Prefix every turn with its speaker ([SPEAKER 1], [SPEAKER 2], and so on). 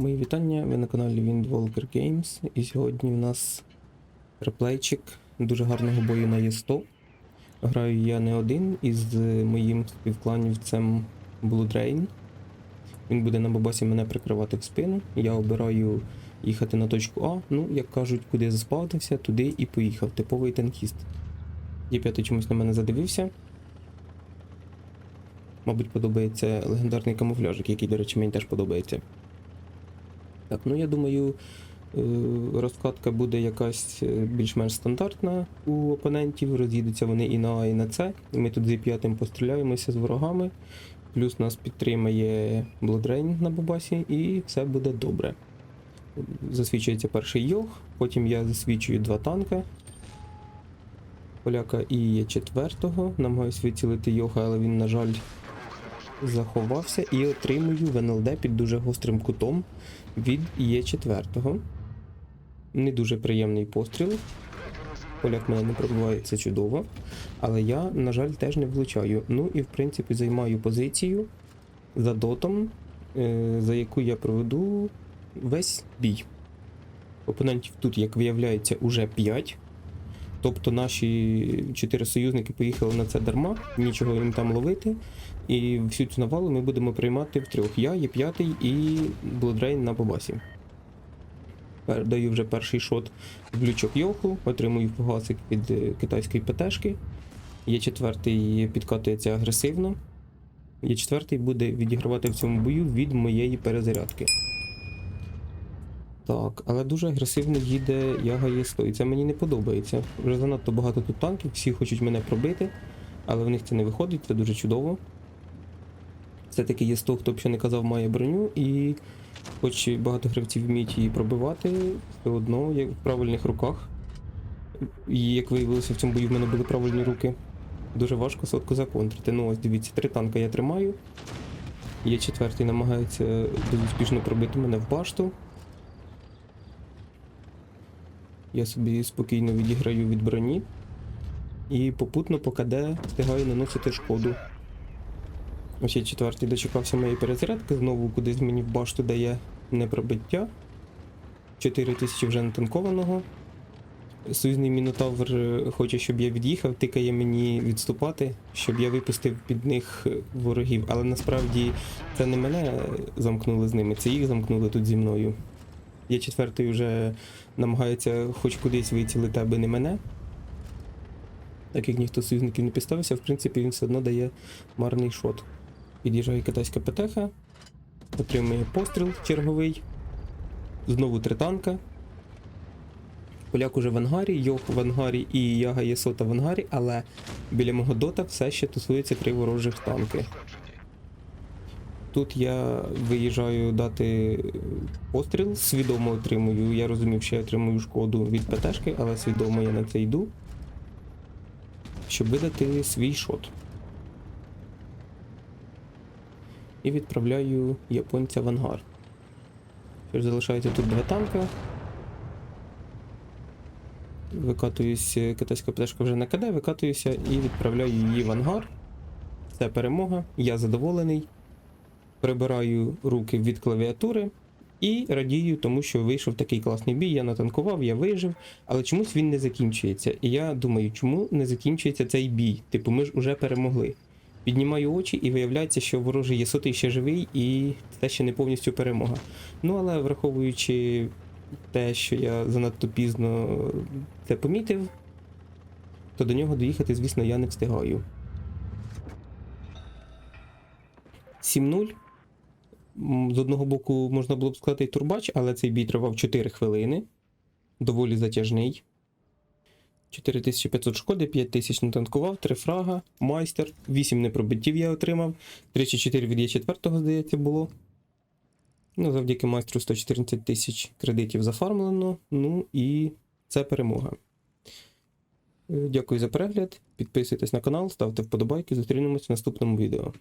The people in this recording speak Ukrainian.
[SPEAKER 1] Мої вітання, ви на каналі Windwalker Games. І сьогодні в нас реплейчик дуже гарного бою на Є100. Граю я не один із моїм співкланівцем Blood Rain. Він буде на бабасі мене прикривати в спину. Я обираю їхати на точку А. Ну, як кажуть, куди заспавнився, туди і поїхав. Типовий танкіст. Є5 чомусь на мене задивився. Мабуть, подобається легендарний камуфляжик, який, до речі, мені теж подобається. Так, ну я думаю, е, розкатка буде якась е, більш-менш стандартна у опонентів. Роз'їдуться вони і на А, і на С. Ми тут з 5 постріляємося з ворогами. Плюс нас підтримає Bloodраin на бабасі, і все буде добре. Засвічується перший йог, потім я засвічую два танка. Поляка і є четвертого. Намагаюсь вицілити йога, але він, на жаль, заховався і отримую в НЛД під дуже гострим кутом від Є4. Не дуже приємний постріл. Поляк мене не пробиває, це чудово. Але я, на жаль, теж не влучаю. Ну і в принципі займаю позицію за дотом, е, за яку я проведу весь бій. Опонентів тут, як виявляється, уже 5. Тобто наші чотири союзники поїхали на це дарма, нічого їм там ловити. І всю цю навалу ми будемо приймати втрьох. Я є п'ятий і Bloodраin на бабасі. Даю вже перший шот в лючок Йоху, отримую фугасик від е, китайської ПТшки. Є четвертий підкатується агресивно. Є четвертий буде відігравати в цьому бою від моєї перезарядки. Так, але дуже агресивно їде Яга Є100, і це мені не подобається. Вже занадто багато тут танків, всі хочуть мене пробити, але в них це не виходить, це дуже чудово. Все-таки Є100, хто б ще не казав, має броню, і хоч багато гравців вміють її пробивати, все одно як в правильних руках. І як виявилося, в цьому бою в мене були правильні руки. Дуже важко сотку законтрити. Ну ось дивіться, три танка я тримаю. Є четвертий намагається успішно пробити мене в башту. Я собі спокійно відіграю від броні. І попутно по КД встигаю наносити шкоду. Ось я четвертий дочекався моєї перезарядки, знову кудись мені в башту дає непробиття. 4000 вже натанкованого. Союзний мінотавр хоче, щоб я від'їхав, тикає мені відступати, щоб я випустив під них ворогів. Але насправді це не мене замкнули з ними, це їх замкнули тут зі мною. Я четвертий вже намагається хоч кудись вицілити, аби не мене. Так як ніхто з союзників не підставився, в принципі, він все одно дає марний шот. Під'їжджає китайська ПТХ, отримує постріл черговий. Знову три танка. Поляк уже в ангарі, Йох в ангарі і Яга Єсота в ангарі, але біля мого дота все ще тусується три ворожих танки. Тут я виїжджаю дати постріл, свідомо отримую. Я розумів, що я отримую шкоду від ПТшки, але свідомо я на це йду, щоб видати свій шот. І відправляю японця в ангар. Тож залишається тут два танка. Викатуюсь, китайська пташка вже на КД, викатуюся і відправляю її в ангар. Це перемога, я задоволений. Прибираю руки від клавіатури і радію, тому що вийшов такий класний бій. Я натанкував, я вижив, але чомусь він не закінчується. І я думаю, чому не закінчується цей бій? Типу, ми ж уже перемогли. Піднімаю очі і виявляється, що ворожий єсотий ще живий, і це ще не повністю перемога. Ну але враховуючи те, що я занадто пізно це помітив, то до нього доїхати, звісно, я не встигаю. 7-0. З одного боку можна було б сказати і турбач, але цей бій тривав 4 хвилини. Доволі затяжний. 4500 шкоди, 5000 натанкував, 3 фрага, майстер, 8 непробиттів я отримав, 3 чи 4 від Є4, здається, було. Ну, завдяки майстру 114 тисяч кредитів зафармлено. Ну і це перемога. Е, Дякую за перегляд. Підписуйтесь на канал, ставте вподобайки. Зустрінемось в наступному відео.